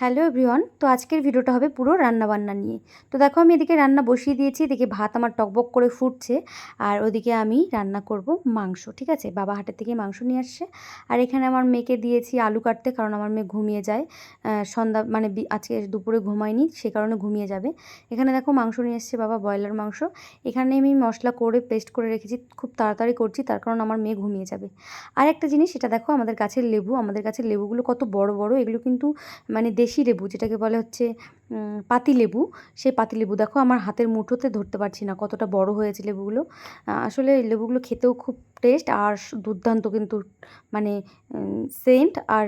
Hello everyone, তো আজকের ভিডিওটা হবে পুরো রান্নাবান্না নিয়ে। তো দেখো আমি এদিকে রান্না বসিয়ে দিয়েছি, এদিকে ভাত আমার টকবক করে ফুটছে, আর ওদিকে আমি রান্না করব মাংস, ঠিক আছে? বাবা হাটের থেকে মাংস নিয়ে আসছে, আর এখানে আমার মেয়েকে দিয়েছি আলু কাটতে, কারণ আমার মেয়ে ঘুমিয়ে যায় সন্ধ্যা মানে আজকে দুপুরে ঘুমায়নি, সে কারণে ঘুমিয়ে যাবে। এখানে দেখো মাংস নিয়ে এসছে বাবা, ব্রয়লার মাংস। এখানে আমি মশলা করে পেস্ট করে রেখেছি, খুব তাড়াতাড়ি করছি, তার কারণ আমার মেয়ে ঘুমিয়ে যাবে। আর একটা জিনিস, সেটা দেখো আমাদের গাছের লেবু, আমাদের গাছের লেবুগুলো কত বড় বড়, এগুলো কিন্তু মানে দেশি লেবু, যেটাকে বলে হচ্ছে পাতিলেবু পাতি লেবু। সেই পাতিলেবু দেখো, আমার হাতের মুঠোতে ধরতে পারছি না কতটা বড় হয়েছে লেবুগুলো। আসলে লেবুগুলো খেতেও খুব টেস্ট আর দুর্দান্ত কিন্তু মানে সেন্ট আর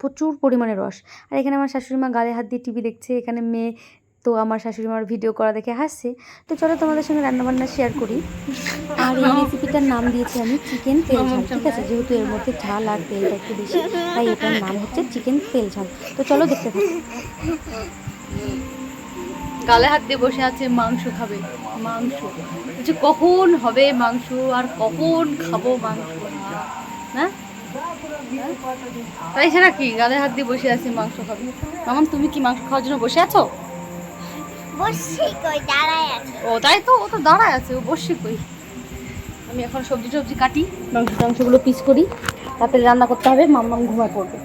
প্রচুর পরিমাণে রস। আর এখানে আমার শাশুড়ি মা গালে হাত দিয়ে টিভি দেখছে, এখানে মেয়ে তো আমার শাশুড়ি মার ভিডিও করা দেখে হাসছে। তো চলো তোমাদের সঙ্গে রান্নাবান্না শেয়ার করি। আর এই রেসিপিটার নাম দিয়েছি আমি চিকেন তেল ঝাল, ঠিক আছে? যেহেতু এর মধ্যে ঝাল আর তেলটা একটু বেশি, তাই এটার নাম হচ্ছে চিকেন তেল ঝাল। তো চলো দেখতে থাকো। গালে হাত দিয়ে বসে আছে, মাংস খাবে। মাংস। বলছে, কখন হবে মাংস? আর কখন খাব মাংস? না? তাই ছাড়া কি? গালে হাত দিয়ে বসে আছে, মাংস খাবে। মামাম তুমি কি মাংস খাওয়ার জন্য বসে আছো? বসে কই দাঁড়ায় আছে। ও তাই তো ও তো দাঁড়ায় আছে ও বসে কই আমি এখন সবজি টবজি কাটি মাংস টাংসগুলো পিস করি তাতে রান্না করতে হবে মাম্মাম ঘুমায় পড়বে।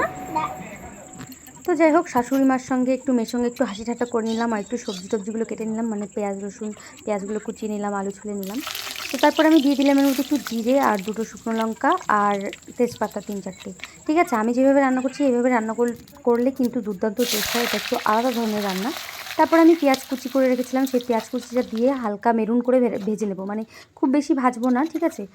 না? তো যাই হোক শাশুড়ি মার সঙ্গে একটু মেয়ের সঙ্গে একটু হাসি ঠাট্টা করে নিলাম আর একটু সবজি টবজিগুলো কেটে নিলাম মানে পেঁয়াজ রসুন পেঁয়াজগুলো কুচিয়ে নিলাম আলু ছুলে নিলাম। তো তারপর আমি দিয়ে দিলাম এর মধ্যে একটু জিরে আর দুটো শুকনো লঙ্কা আর তেজপাতা তিন চারটে। ঠিক আছে? আমি যেভাবে রান্না করছি এইভাবে রান্না কর- করলে কিন্তু দুর্দান্ত টেস্ট হয়। এটা একটু আলাদা ধরনের রান্না। তারপর আমি পেঁয়াজ কুচি করে রেখেছিলাম। সেই পেঁয়াজ কুচিটা দিয়ে হালকা মেরুন করে ভেজে নেব। মানে খুব বেশি ভাজবো না, ঠিক আছে?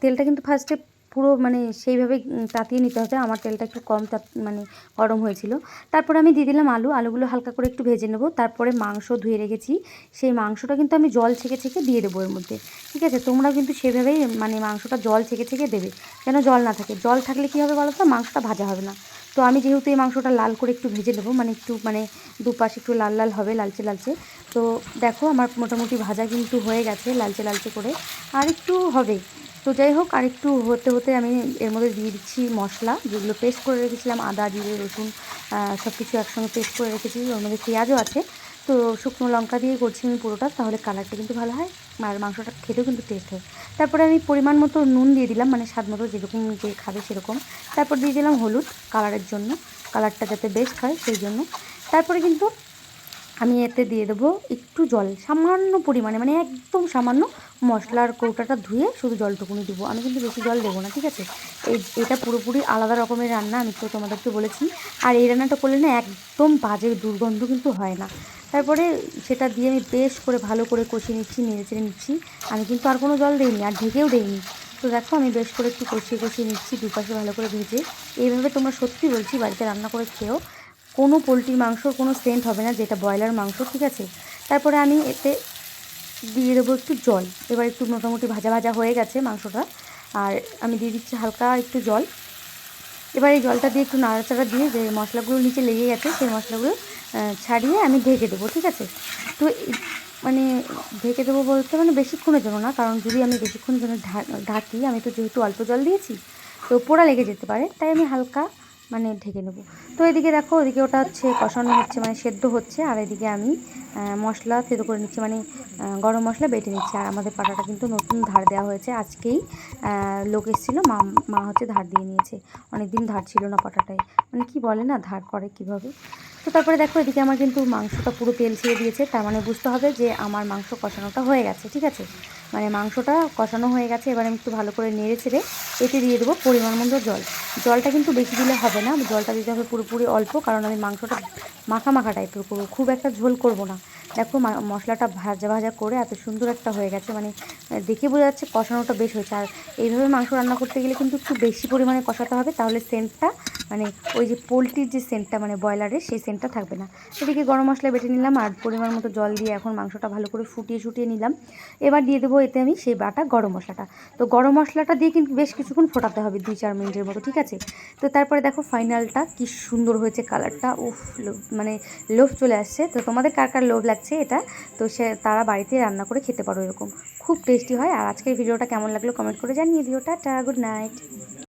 তেলটা কিন্তু ফার্স্টে পুরো মানে সেইভাবে তাতিয়ে নিতে হবে। আমার তেলটা একটু কম তাপ মানে গরম হয়েছিল। তারপরে আমি দিয়ে দিলাম আলু। আলুগুলো হালকা করে একটু ভেজে নেব। তারপরে মাংস ধুয়ে রেখেছি। সেই মাংসটা কিন্তু আমি জল ছেঁকে ছেঁকে দিয়ে দেবো এর মধ্যে। ঠিক আছে? তোমরা কিন্তু সেভাবেই মানে মাংসটা জল ছেঁকে ছেঁকে দেবে। যেন জল না থাকে। জল থাকলে কী হবে বলো তো মাংসটা ভাজা হবে না। তো আমি যেহেতু এই মাংসটা লাল করে একটু ভেজে নেব মানে একটু মানে দুপাশে একটু লাল লাল হবে, লালচে লালচে। তো দেখো, আমার মোটামুটি ভাজা কিন্তু হয়ে গেছে লালচে লালচে করে। আর একটু হবে। তো যাই হোক আর একটু হতে হতে আমি এর মধ্যে দিয়ে দিচ্ছি মশলা, যেগুলো পেস্ট করে রেখেছিলাম, আদা, জিরে, রসুন সব কিছু একসঙ্গে পেস্ট করে রেখেছি, ওর মধ্যে পেঁয়াজও আছে। তো শুকনো লঙ্কা দিয়ে করছি আমি পুরোটা, তাহলে কালারটা কিন্তু ভালো হয়, আর মাংসটা খেতেও কিন্তু টেস্ট হয়। তারপরে আমি পরিমাণ মতো নুন দিয়ে দিলাম মানে স্বাদ মতো যেরকম যে খাবে সেরকম। তারপর দিয়ে দিলাম হলুদ কালারের জন্য কালারটা যাতে বেস্ট হয় সেই জন্য। তারপরে কিন্তু আমি এতে দিয়ে দেবো একটু জল, সামান্য পরিমাণে মানে একদম সামান্য মশলার কৌটাটা ধুয়ে শুধু জলটুকুনি দেবো। আমি কিন্তু বেশি জল দেবো না, ঠিক আছে? এই, এটা পুরোপুরি আলাদা রকমের রান্না, আমি তো তোমাদেরকে বলেছি। আর এই রান্নাটা করলে না একদম বাজে দুর্গন্ধ কিন্তু হয় না। তারপরে সেটা দিয়ে আমি বেশ করে ভালো করে কষিয়ে নিচ্ছি, নেড়ে চেড়ে নিচ্ছি। আমি কিন্তু আর কোনো জল দিইনি, আর ঢেকেও দিইনি। তো দেখো, আমি বেশ করে একটু কষিয়ে কষিয়ে নিচ্ছি, দুপাশে ভালো করে ভেজে। এইভাবে তোমরা সত্যি বলছি, বাড়িতে রান্না করে খেয়েও কোনো পোলট্রির মাংসর কোনো সেন্ট হবে না, যেটা ব্রয়লার মাংস, ঠিক আছে? তারপরে আমি এতে দিয়ে দেবো একটু জল। এবার একটু মোটামুটি ভাজা ভাজা হয়ে গেছে মাংসটা। আর আমি দিয়ে দিচ্ছি হালকা একটু জল। এবার এই জলটা দিয়ে একটু নাড়াচাড়া দিয়ে যে মশলাগুলো নিচে লেগে গেছে, সেই মশলাগুলো ছাড়িয়ে আমি ঢেকে দেবো, ঠিক আছে? তো মানে ঢেকে দেবো বলতে মানে বেশিক্ষণের জন্য না, কারণ যদি আমি বেশিক্ষণের জন্য ঢাকি, আমি তো যেহেতু অল্প জল দিয়েছি, তো পোড়া লেগে যেতে পারে, তাই আমি হালকা মানে ঢেকে নেব। তো এদিকে দেখো, ওদিকে ওটা হচ্ছে কষানো হচ্ছে মানে সেদ্ধ হচ্ছে, আর এদিকে আমি মশলা থেতো করে নিচ্ছি মানে গরম মশলা বেটে নিচ্ছি। আর আমাদের পাটাটা কিন্তু নতুন ধার দেওয়া হয়েছে, আজকেই লোক এসেছিল, মা মা হচ্ছে ধার দিয়ে নিয়েছে। অনেক দিন ধার ছিল না পাটাটায়। মানে কি বলে না, ধার করে কীভাবে? তো তারপরে দেখো, এদিকে আমার কিন্তু মাংসটা পুরো তেল ছেড়ে দিয়েছে, তার মানে বুঝতে হবে যে আমার মাংস কষানোটা হয়ে গেছে, ঠিক আছে? মানে মাংসটা কষানো হয়ে গেছে, এবার আমি একটু ভালো করে নেড়ে ছেড়ে এতে দিয়ে দেবো পরিমাণ মতো জল। জলটা কিন্তু বেশি দিলে হবে না, জলটা দিতে হবে পুরোপুরি অল্প, কারণ আমি মাংসটা মাখা মাখা টাইপের করব, খুব একটা ঝোল করব না। দেখো মশলাটা ভাজা ভাজা করে এত সুন্দর একটা হয়ে গেছে মানে দেখে বোঝা যাচ্ছে কষানোটা বেশ হয়েছে। আর এইভাবে মাংস রান্না করতে গেলে কিন্তু একটু বেশি পরিমাণে কষাতে হবে, তাহলে সেন্টটা মানে ওই যে পোলট্রির যে সেন্টটা মানে ব্রয়লারের সেই সেন্টটা থাকবে না। এদিকে গরম মশলা বেটে নিলাম, আর পরিমাণ মতো জল দিয়ে এখন মাংসটা ভালো করে ফুটিয়ে শুটিয়ে নিলাম। এবার দিয়ে দেবো এতে আমি সেই বাটা গরম মশলাটা। তো গরম মশলাটা দিয়ে কিন্তু বেশ কিছুক্ষণ ফোটাতে হবে, দুই চার মিনিটের মতো, ঠিক আছে? তো তারপরে দেখো ফাইনালটা কি সুন্দর হয়েছে কালারটা। উফ মানে লোভ চলে আসছে। তো তোমাদের কার কার লোভ লাগছে এটা? তো সে, তারা বাড়িতে রান্না করে খেতে পারো এরকম। খুব টেস্টি হয়। আর আজকের ভিডিওটা কেমন লাগল কমেন্ট করে জানিয়ে দিও। Tata, good night.